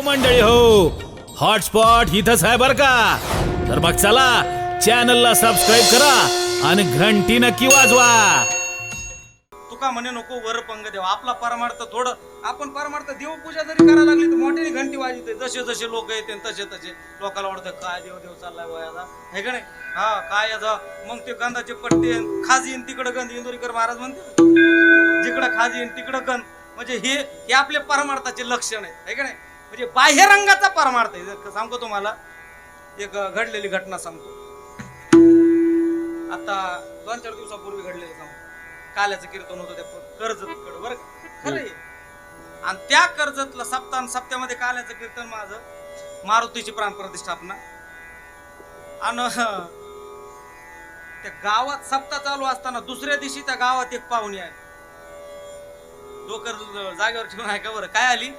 हो मंडळी हो. हॉटस्पॉट इथंच आहे बर का? तर मग चला चॅनलला सबस्क्राईब करा आणि घंटी नक्की वाजवा. तुका म्हणे नको वर पंग देवा आपला परमार्थ थोडं आपण परमार्थ देवपूजा जरी करायला लागली तर मोठ्याने घंटी वाजते. जसे जसे लोक येते तसे तसे. लोकांना वाटतं काय देव देव चाललाय वयाचा हे का नाही? हा काय याचा मग ते गंधाचे पट्टे खाजी येईन तिकडं गंध. इंदोरीकर महाराज म्हणते जिकडं खाजी येईन तिकडं गंध. म्हणजे हे हे आपले परमार्थाचे लक्षण आहे का नाही? म्हणजे बाह्यरंगाचा परमार्थ आहे. सांगतो तुम्हाला एक घडलेली घटना सांगतो. आता दोन चार दिवसापूर्वी घडलेलं सांगतो. काल्याचं कीर्तन होतं त्या कर्जतकडं बरं का? खरं आणि त्या कर्जतला सप्ताह सप्त्यामध्ये काल्याचं कीर्तन माझं मारुतीची प्राण प्रतिष्ठापना. आणि त्या गावात सप्ताह चालू असताना दुसऱ्या दिवशी त्या गावात एक पाहुणी आहे डोकर जागेवर ठेवून आहे का बरं? काय आली?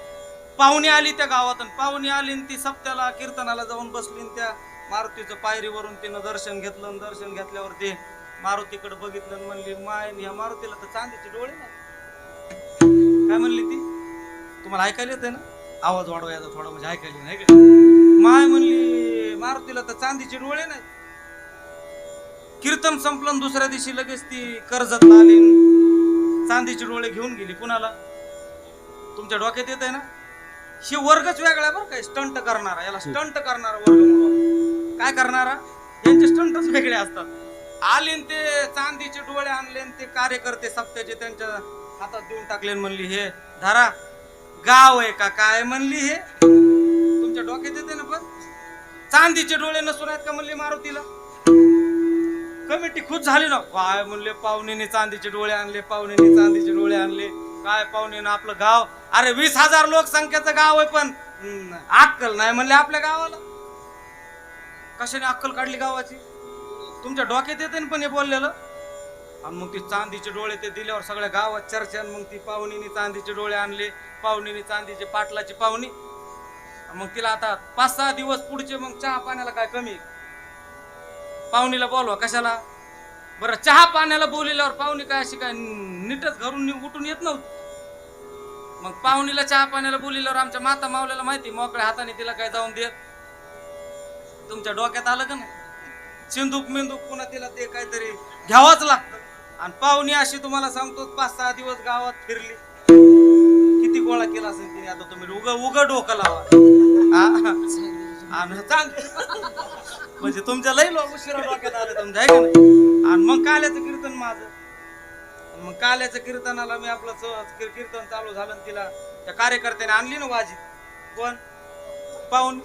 पाहुणे आली त्या गावात आणि आली आणि ती सप्त्याला कीर्तनाला जाऊन बसली त्या मारुतीचं पायरीवरून तिनं दर्शन घेतलं आणि दर्शन घेतल्यावर ते मारुतीकडे बघितलं म्हणली माय या मारुतीला तर चांदीचे डोळे नाही. काय म्हणली ती? तुम्हाला ऐकायला येते ना? आवाज वाढवायचा थोडा म्हणजे ऐकायला नाही का? माय म्हणली मारुतीला तर चांदीचे डोळे नाही. कीर्तन संपलं दुसऱ्या दिवशी लगेच ती कर्जत आली चांदीचे डोळे घेऊन गेली. कुणाला? तुमच्या डोक्यात येत आहे ना? हे वर्गच वेगळा बरं काय स्टंट करणारा याला स्टंट करणारा वर्ग म्हणून काय करणारा? यांचे स्टंटच वेगळे असतात. आले न ते चांदीचे डोळे आणले न ते कार्यकर्ते सप्त्याचे त्यांच्या हातात देऊन टाकले न म्हणली हे धरा. गाव आहे का काय म्हणली हे. तुमच्या डोक्यात येते ना पण? चांदीचे डोळे नसून आहेत का म्हणली मारुतीला? कमिटी खुश झाली ना. काय म्हणले पाहुणेने चांदीचे डोळे आणले पाहुणेने चांदीचे डोळे आणले. काय पाहुणेनं आपलं गाव? अरे वीस हजार लोकसंख्येचं गाव आहे पण हम्म, अक्कल नाही म्हणले आपल्या गावाला. कशाने अक्कल काढली गावाची? तुमच्या डोक्यात येते ना पण हे बोललेलं? आणि मग ती चांदीचे डोळे ते दिल्यावर सगळ्या गावात चर्चा आणि मग ती पाहुणीने चांदीचे डोळे आणले पाहुणीने चांदीचे पाटलाची पाहुणी. आणि मग तिला आता पाच सहा दिवस पुढचे मग चहा पाण्याला काय कमी पाहुणीला बोलवा कशाला? बरं चहा पाण्याला बोलिल्यावर पाहुणे काय अशी काय नीटच घरून नि- उठून येत नव्हती. मग पाहुणीला चहा पाण्याला बोलिल्यावर आमच्या माता मावल्याला माहिती मोकळ्या हाताने तिला काय जाऊन देत. तुमच्या डोक्यात आलं का नाही? चिंदूक मेंदूक पुन्हा तिला ते काहीतरी घ्यावंच लागतं. आणि पाहुणी अशी तुम्हाला सांगतो पाच सहा दिवस गावात फिरली. किती गोळा केला असेल तिने आता तुम्ही उग उग डोकं लावा. हा? आम्ही चांग म्हणजे तुमच्या लई लोक उशिरा डोक्यात आले तुमच्या आहे का नाही? आणि मग काल्याचं कीर्तन माझं. मग काल्याचं कीर्तनाला मी आपलं सहज कीर्तन चालू झालं तिला त्या कार्यकर्त्याने आणली ना वाजी. कोण? पाहून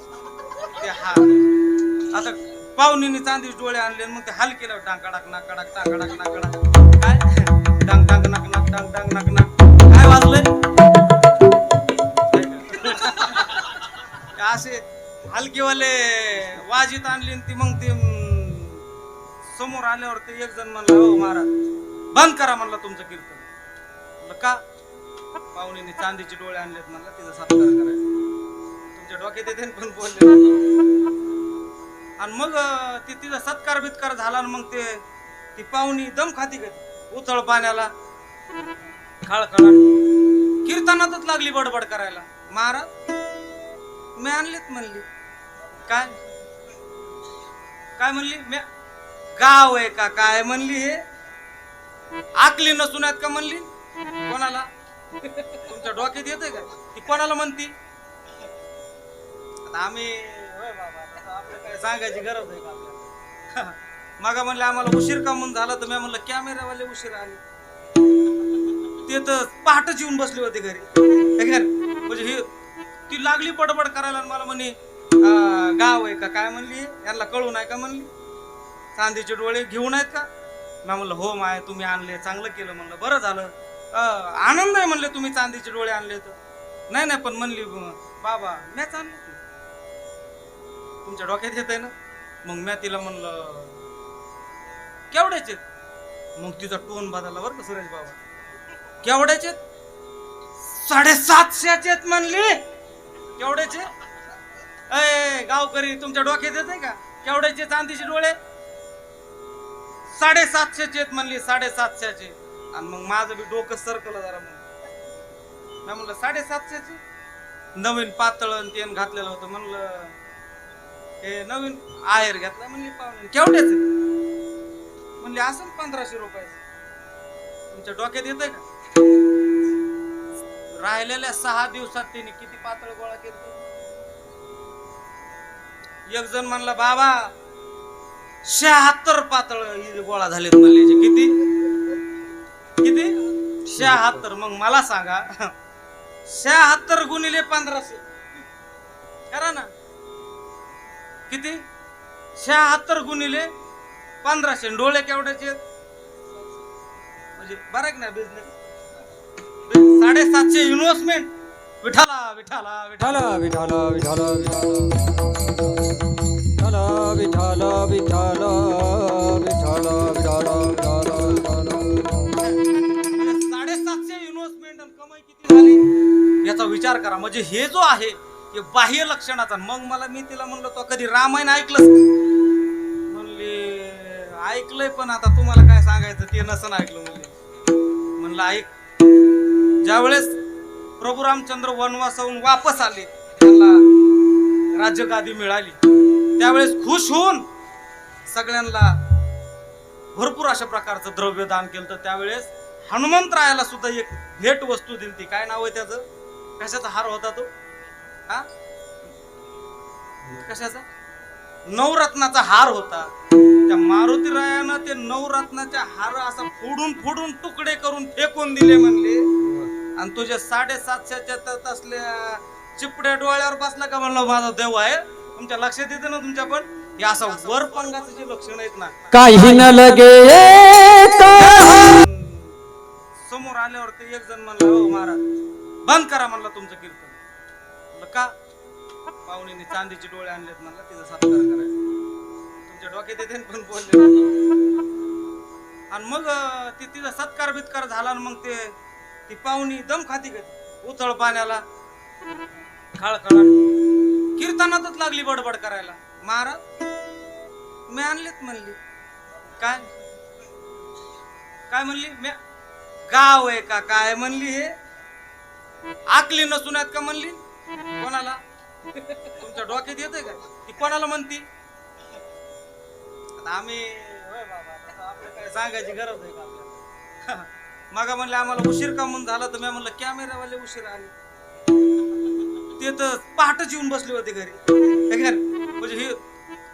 ते हा. आता पाहुणीने चांदीच डोळे आणले मग ते हाल केलं. टांकाडाक नाकाडाक टांकाडाक नाकाडाक काय? डांग डांग नाक नाक डांग डांग नाक नाक. काय वाजलंय? असे हलकीवाले वाजीत आणली आणि ती मग ते समोर आल्यावर ते एक जण म्हणला हो महाराज बंद करा म्हणला तुमचं कीर्तन. म्हणलं का? पाहुणीने चांदीचे डोळे आणलेत म्हणला तिचा सत्कार करायचा. तुमच्या डोक्यात येते पण बोलले? आणि मग ती ते तिचा सत्कार बित्कार झाला आणि मग ते ती पाहुणी दम खाती का उथळ पाण्याला. खळखळ कीर्तनातच लागली बडबड करायला. महाराज मी आणलेत म्हणली. काय? काय म्हणली? मी गाव आहे का काय म्हणली हे? आकली नसून आहेत का म्हणली? कोणाला? तुमच्या डोक्यात येते का? ती कोणाला म्हणती? आता आम्ही होय बाबा आता आपलं काय सांगायची गरज आहे का आपल्याला मग म्हणलं आम्हाला उशीर का म्हणून झाला? तर मी म्हणलं कॅमेरावाले उशीर आले. ते तर पहाटच येऊन बसले होते घरी. म्हणजे हे ती लागली पडपड करायला मला म्हणे गाव आहे का? काय म्हणली? यांना कळू नाही का? म्हणली. चांदीचे डोळे घेऊन आहेत का? मी म्हणलं हो माय तुम्ही आणले चांगलं केलं. म्हणलं बरं झालं. आनंद आहे म्हणले तुम्ही चांदीचे डोळे आणले तर. नाही नाही पण म्हणली बाबा मॅच आणले तुमच्या डोक्यात येत आहे ना? मग म्या तिला म्हणलं केवढ्याचे मग तिचा टोन बदलला बरं का सुरेश बाबा. केवढ्याचे साडेसातशेचे म्हणली. केवढ्याचे? अय गावकरी तुमच्या डोक्यात येत आहे का? केवढ्याचे चांदीचे डोळे? साडेसातशेचे आहेत म्हणली साडेसातशेचे आणि मग माझं बी डोकं सरकलं जरा मग मी म्हणलं साडेसातशेचे नवीन पातळ आणि तेन घातलेलं होतं. म्हणलं हे नवीन आहेर घेतला म्हणली पाहुणे. केवढ्याच? म्हणले असं पंधराशे रुपयाचं. तुमच्या डोक्यात येतंय का? राहिलेल्या सहा दिवसात त्यांनी किती पातळ गोळा केली एक जण म्हणला बाबा शहात्तर पातळ गोळा झालेत म्हणले किती? किती? शहात्तर. मग मला सांगा. शहात्तर गुणिले पंधराशे. करा ना. किती? शहात्तर गुणिले पंधराशे. डोळे केवढ्याचे म्हणजे बरं आहे ना बिझनेस साडेसातशे इन्व्हेस्टमेंट विठाला विठाला. विठाला विठाला विठाला विठाला. विठाल विठाल विठाल विठाल विठाल विठाल साडेसातशे इन्व्हेस्टमेंट आणि कमाई किती झाली? याचा विचार करा. म्हणजे हे जो आहे हे बाह्य लक्षणाचा. मग मला मी तिला म्हणलो तो कधी रामायण ऐकलं म्हणले ऐकलंय पण आता तुम्हाला काय सांगायचं ते नसन ऐकलं म्हणले. म्हणलं ऐक. ज्यावेळेस प्रभू रामचंद्र वनवासाहून वापस आले त्यांना राज्यगादी मिळाली. त्यावेळेस खुश होऊन सगळ्यांना भरपूर अशा प्रकारचं द्रव्य दान केलं. तर त्यावेळेस हनुमंतरायाला सुद्धा एक भेट वस्तू दिली ती काय नाव आहे त्याचं? कशाचा हार होता तो? हा? कशाचा? नवरत्नाचा हार होता. त्या मारुतीरायानं ते नवरत्नाच्या हार असा फोडून फोडून तुकडे करून फेकून दिले म्हणले. आणि तुझ्या साडेसातशेच्या असल्या चिपड्या डोळ्यावर बसला का म्हणलं माझा देव आहे. तुमच्या लक्षात येते ना तुमच्या पण? हे असं वर पंगाचं जे लक्षण आहेत ना काही न लगे समोर आल्यावर ते एक जण म्हणला हो महाराज बंद करा म्हणला तुमचं कीर्तन. म्हणलं का? पाहुणीने चांदीचे डोळे आणलेत म्हणला तिचा सत्कार करायचा. तुमच्या डोक्यात येते पण बोलले आणि मग अं, ते तिचा सत्कार बित्कार झाला आणि मग ते ती पाहुणी दम खाती का उथळ पाण्याला. खळखळाट कीर्तनातच लागली बडबड करायला. महाराज मी आणलेत म्हणली. काय? काय म्हणली? मी गाव आहे का? काय म्हणली हे? आकली नसून आहेत का म्हणली? कोणाला? तुमच्या डोक्यात येते का? ती कोणाला म्हणती? आता आम्ही होय बाबा काय सांगायची गरज आहे का मग म्हणले आम्हाला उशीर का म्हणून झाला तर मी म्हणलं कॅमेरावाले उशीर आले. ते तर पहाटच येऊन बसले होते घरी. हे म्हणजे हे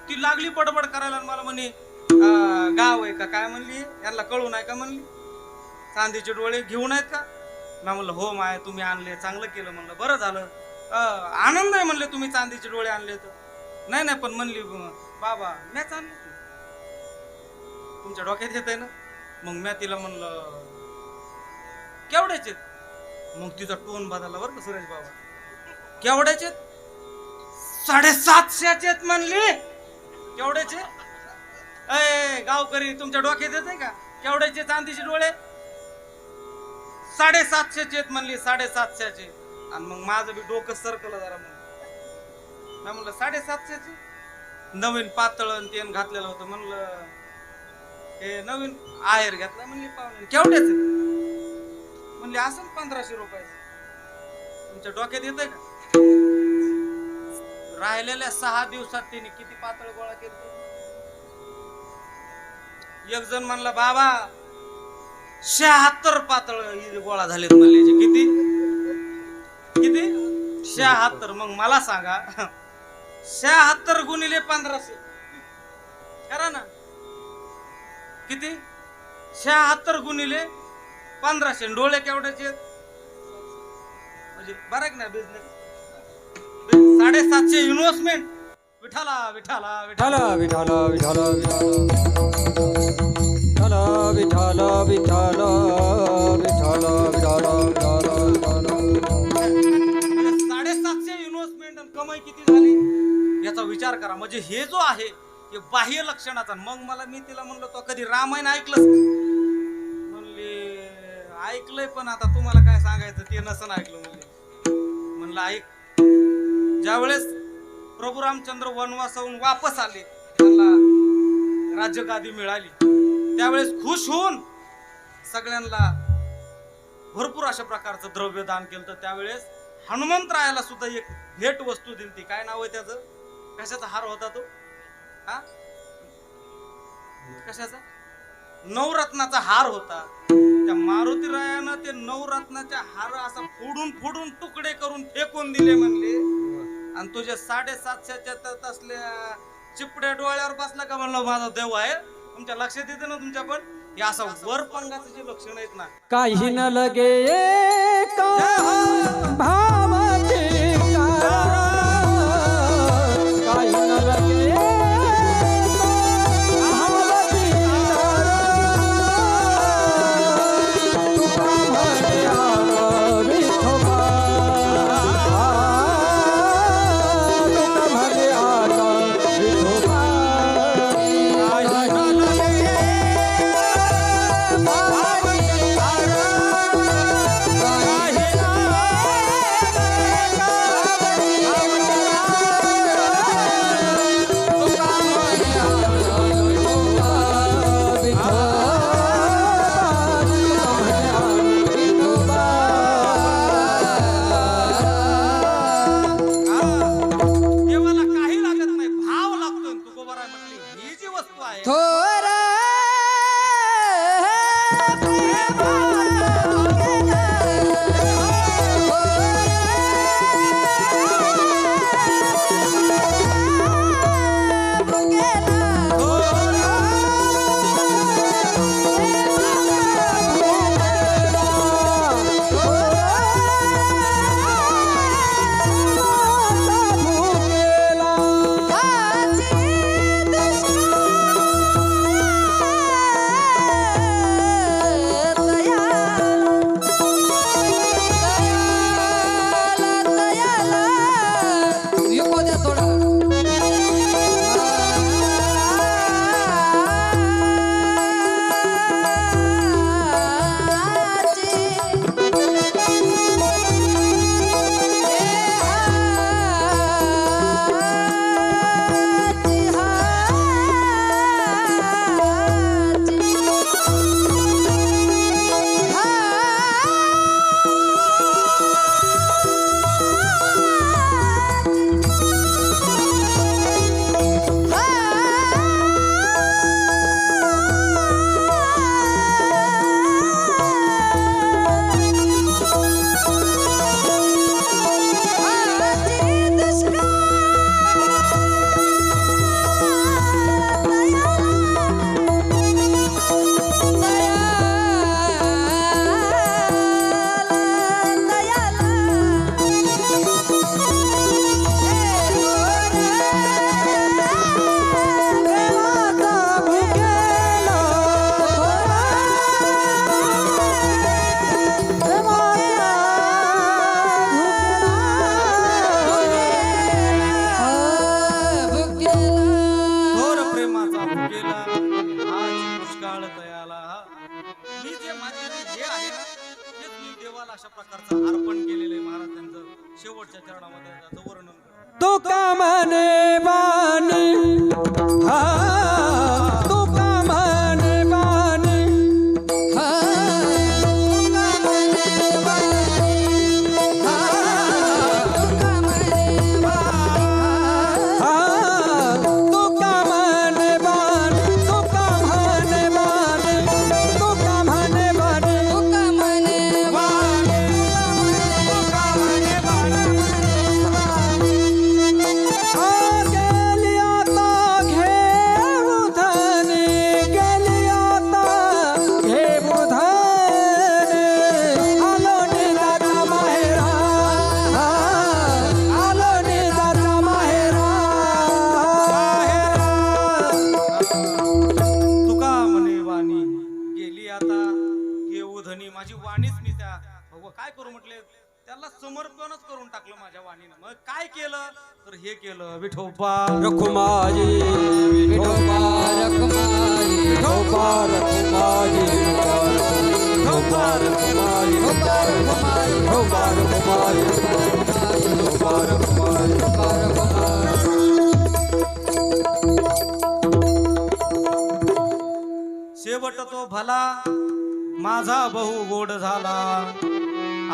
ती लागली पडपड करायला आणि मला म्हणे अं, गाव आहे का? काय म्हणली? यांना कळू नाही का म्हणली? चांदीचे डोळे घेऊन आहेत का? मी म्हणलं हो माय तुम्ही आणले चांगलं केलं. म्हणलं बरं झालं. अ आनंद आहे म्हणले तुम्ही चांदीचे डोळे आणले तर. नाही नाही पण म्हणली बाबा मॅच आणले ते." तुमच्या डोक्यात येत आहे ना? मग म्या तिला म्हणलं केवढ्याचे मग तिचा टोन बदलला बरं का सुरेश बाबा. केवढ्याचे? साडेसातशेचे आहेत म्हणली. केवढ्याचे? अय गावकरी तुमच्या डोक्यात येते का? केवढ्याचे चांदीचे डोळे? साडेसातशेचे आहेत म्हणली साडेसातशेचे. आणि मग माझं बी डोकं सरकलं जरा मग मी म्हणलं साडेसातशेचे? नवीन पातळ आणि तेन घातलेलं होतं म्हणलं. हे नवीन आहेर घेतला म्हणली पाहुणे केवढ्याचे? म्हणले असं पंधराशे रुपयाचं. तुमच्या डोक्यात येतंय का? राहिलेल्या सहा दिवसात त्यांनी किती पातळ गोळा केले एक जण म्हणला बाबा शहात्तर पातळ गोळा झालेत म्हणले किती? किती? शहात्तर. मग मला सांगा शहात्तर गुणिले पंधराशे. करा ना. किती? शहात्तर गुणिले पंधराशे. डोळे केवढ्याचे म्हणजे बरं ना बिझनेस साडेसातशे इन्व्हेस्टमेंट विठाला विठाला विठाला विठाल विठाल विठाल विठाल विठाल विठाल विठाल विठाल साडेसातशे इन्व्हेस्टमेंट आणि कमाई किती झाली? याचा विचार करा. म्हणजे हे जो आहे हे बाह्य लक्षणाचा. मग मला मी तिला म्हणलो तो कधी रामायण ऐकलंस का? म्हणले ऐकलंय पण आता तुम्हाला काय सांगायचं? ते नसन ऐकलं म्हणले. म्हणलं ऐक. ज्यावेळेस प्रभू रामचंद्र वनवासाहून वापस आले त्यांना राज्यगादी मिळाली. त्यावेळेस खुश होऊन सगळ्यांना भरपूर अशा प्रकारचं द्रव्य दान केलं. तर त्यावेळेस हनुमंतरायाला सुद्धा एक भेट वस्तू दिली ती काय नाव आहे त्याचं? कशाचा हार होता तो? हा? कशाचा? नवरत्नाचा हार होता. त्या मारुती रायानं ते नवरत्नाच्या हार असा फोडून फोडून तुकडे करून फेकून दिले म्हणले. आणि तुझ्या साडेसातशेच्या त्यात असल्या चिपड्या डोळ्यावर बसला का म्हणलं माझा देव आहे. तुमच्या लक्षात येते ना तुमच्या पण? हे असं वर पंगाचं जे लक्षण आहेत ना. काही न लगे तो कामने बाणी हा माझी वाणीच मी त्या अहो, काय करू म्हटले? त्याला समर्पणच करून टाकलं माझ्या वाणीनं. मग काय केलं? तर हे केलं विठोबा. रखुमाजी विठोबा रखुमाजी विठोबा रखुमाजी विठोबा रखुमाजी विठोबा रखुमाजी विठोबा रखुमाजी विठोबा रखुमाजी विठोबा रखुमाजी. शेवट तो भला माझा बहु गोड झाला.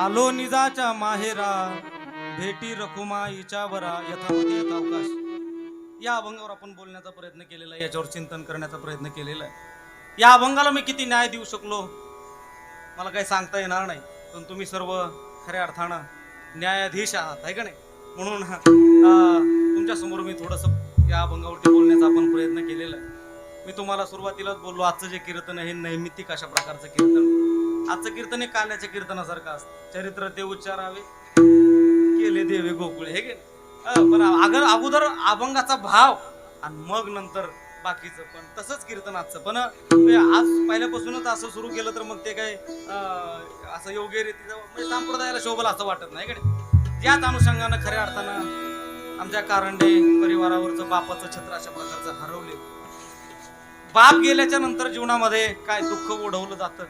आलो निजाच्या माहेरा. भेटी रखुमा वरा भरा यथावती यथावकाश. या अभंगावर आपण बोलण्याचा प्रयत्न केलेला आहे याच्यावर चिंतन करण्याचा प्रयत्न केलेला आहे. या अभंगाला मी किती न्याय देऊ शकलो? मला काही सांगता येणार नाही. पण तुम्ही सर्व खऱ्या अर्थानं न्यायाधीश आहात आहे का नाही? म्हणून तुमच्यासमोर मी थोडंसं या अभंगावरती बोलण्याचा आपण प्रयत्न केलेला आहे. मी तुम्हाला सुरुवातीलाच बोललो आजचं जे कीर्तन आहे हे नैमित्तिक अशा प्रकारचं कीर्तन. आजचं कीर्तन हे काल्याच्या कीर्तनासारखं असतं. चरित्र ते उच्चारावे केले देवे गोकुळे. हे गे पण अगर अगोदर अभंगाचा भाव आणि मग नंतर बाकीचं पण तसंच कीर्तन आजचं. पण आज पहिल्यापासूनच असं सुरू केलं तर मग ते काय असं योग्य रीतीचं म्हणजे संप्रदायाला शोभल असं वाटत नाही का त्याच याच अनुषंगानं खऱ्या अर्थानं आमच्या कारंडे परिवारावरचं बापाचं छत्र अशा प्रकारचं हरवले. बाप गेल्याच्यानंतर जीवनामध्ये काय दुःख ओढवलं जातं?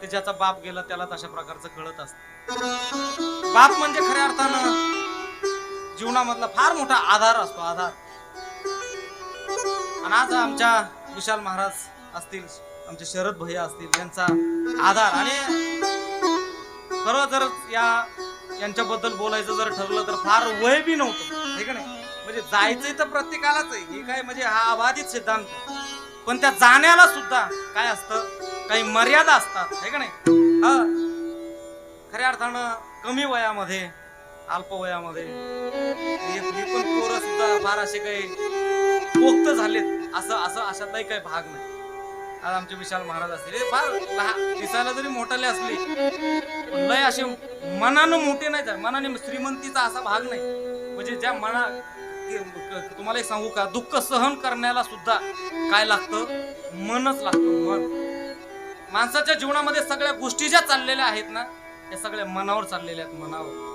ते ज्याचा बाप गेला त्याला तशा प्रकारचं कळत असतं. बाप म्हणजे खऱ्या अर्थानं जीवनामधला फार मोठा आधार असतो आधार. आणि आज आमच्या विशाल महाराज असतील आमचे शरद भैया असतील यांचा आधार. आणि खरं जर या यांच्याबद्दल बोलायचं जर ठरलं तर फार वय बी नव्हतं हे का नाही? म्हणजे जायचंय तर प्रत्येकालाच आहे. हे काय म्हणजे हा अबाधित सिद्धांत. पण त्या जाण्याला सुद्धा काय असतं? काही मर्यादा असतात हे का नाही? हा. खऱ्या अर्थानं कमी वयामध्ये अल्प वयामध्ये पण पोरं सुद्धा फार असे काही पोक्त झालेत असं असं अशातलाही काही भाग नाही. आज आमचे विशाल महाराज असतील. फार लहान दिसायला जरी मोठाले असले लय असे मनानं मोठे नाही मनाने श्रीमंतीचा असा भाग नाही. म्हणजे ज्या मना तुम्हाला एक सांगू का? दुःख सहन करण्याला सुद्धा काय लागतं? मनच लागतं मन. माणसाच्या जीवनामध्ये सगळ्या गोष्टी ज्या चाललेल्या आहेत ना त्या सगळ्या मनावर चाललेल्या आहेत मनावर.